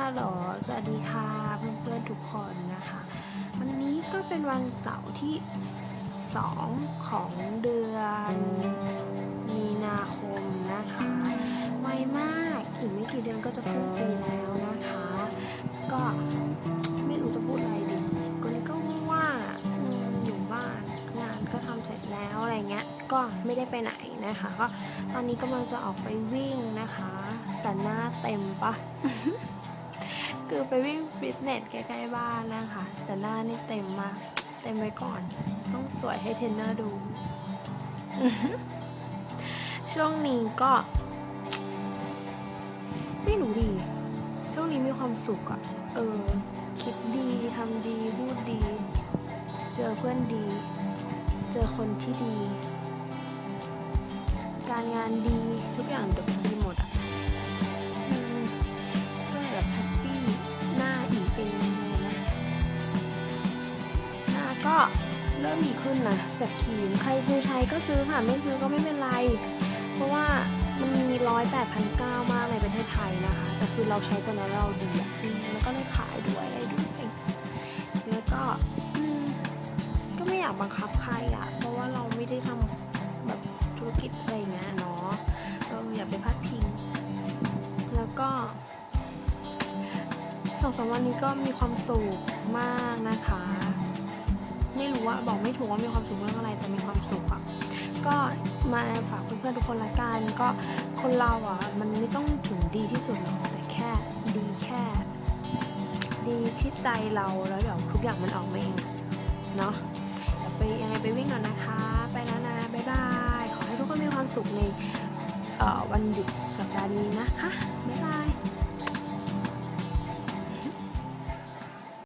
ฮัลโหลสวัสดีค่ะเพื่อนๆทุกคนนะคะ วันนี้ก็เป็นวันเสาร์ที่ 2 ของเดือนมีนาคมนะคะ ไวมากอีกไม่กี่เดือนก็จะครึ่งปีแล้วนะคะ ก็ไม่รู้จะพูดอะไรดีก็นี้ก็ว่างๆอะอืมอยู่บ้านงานก็ทำเสร็จแล้วอะไรเงี้ย ก็ไม่ได้ไปไหนนะคะ ก็ตอนนี้กำลังจะออกไปวิ่งนะคะ แต่หน้าเต็มปะ คือไปวิ่งฟิตเนสใกล้ๆบ้านนะคะ แต่หน้านี่เต็มมาก เต็มไว้ก่อน ต้องสวยให้เทรนเนอร์ดู ช่วงนี้ก็ ไม่รู้ดี ช่วงนี้มีความสุขอะเออ คิดดีทำดีพูดดี เจอเพื่อนดี เจอคนที่ดี การงานดีทุกอย่างดี ก็เริ่มดีขึ้นนะจากครีมใครซื้อใช้ก็ซื้อค่ะไม่ซื้อก็ไม่เป็นไร เพราะว่ามันมีร้อยแปดพันเก้ามากในประเทศไทยนะคะ แต่คือเราใช้ตัวนั้นเราดีอะแล้วก็เลยขายด้วยอะไรด้วยแล้วก็ก็ไม่อยากบังคับใครอะ เพราะว่าเราไม่ได้ทำแบบธุรกิจอะไรเงี้ยเนาะเอออย่าไปพลาดพิง แล้วก็สองสามวันนี้ก็มีความสุขมากนะคะ ไม่รู้ว่าบอกไม่ถูกว่ามีความสุขเรื่องอะไรแต่มีความสุขอะก็มาฝากเพื่อนๆทุกคนละกันก็คนเราอะมันไม่ต้องถึงดีที่สุดหรอกแต่แค่ดีแค่ ดีที่ใจเราแล้วเดี๋ยวทุกอย่างมันออกมาเองเนาะเดี๋ยวไปยังไงไปวิ่งก่อนนะคะ ไปแล้วนะบ๊ายบายขอให้ทุกคนมีความสุขในวันหยุดสัปดาห์นี้นะคะบ๊ายบาย